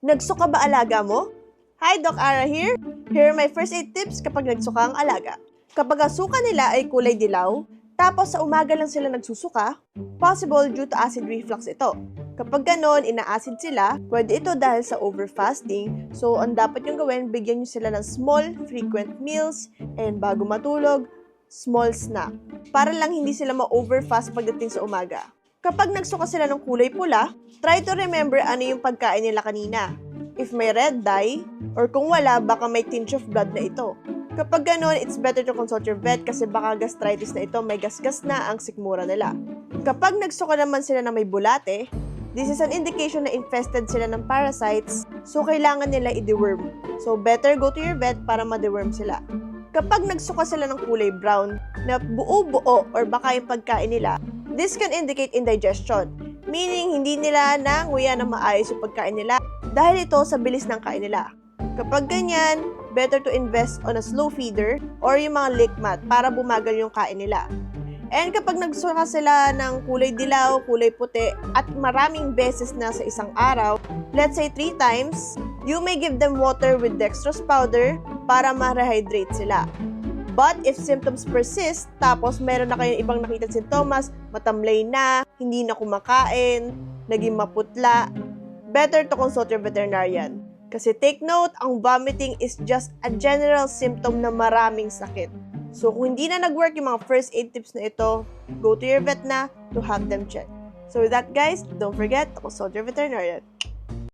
Nagsuka ba alaga mo? Hi, Doc Ara here. Here are my first aid tips kapag nagsuka ang alaga. Kapag ang suka nila ay kulay dilaw, tapos sa umaga lang sila nagsusuka, possible due to acid reflux ito. Kapag ganon, ina-acid sila, pwede ito dahil sa overfasting. So, ang dapat yung gawin, bigyan nyo sila ng small, frequent meals, and bago matulog, small snack. Para lang hindi sila ma-overfast pagdating sa umaga. Kapag nagsuka sila ng kulay pula, try to remember ano yung pagkain nila kanina. If may red dye, or kung wala, baka may tinge of blood na ito. Kapag ganun, it's better to consult your vet kasi baka gastritis na ito, may gasgas na ang sikmura nila. Kapag nagsuka naman sila na may bulate, this is an indication na infested sila ng parasites, so kailangan nila i-deworm. So better go to your vet para ma-deworm sila. Kapag nagsuka sila ng kulay brown na buo-buo or baka yung pagkain nila, this can indicate indigestion, meaning hindi nila nanguya na maayos yung pagkain nila dahil ito sa bilis ng kain nila. Kapag ganyan, better to invest on a slow feeder or yung mga lick mat para bumagal yung kain nila. And kapag nagsuka sila ng kulay dilaw, kulay puti, at maraming beses na sa isang araw, let's say 3 times, you may give them water with dextrose powder para ma-rehydrate sila. But if symptoms persist, tapos meron na kayong ibang nakita sintomas, matamlay na, hindi na kumakain, naging maputla, better to consult your veterinarian. Kasi take note, ang vomiting is just a general symptom na maraming sakit. So kung hindi na nag-work yung mga first aid tips na ito, go to your vet na to have them check. So with that guys, don't forget to consult your veterinarian.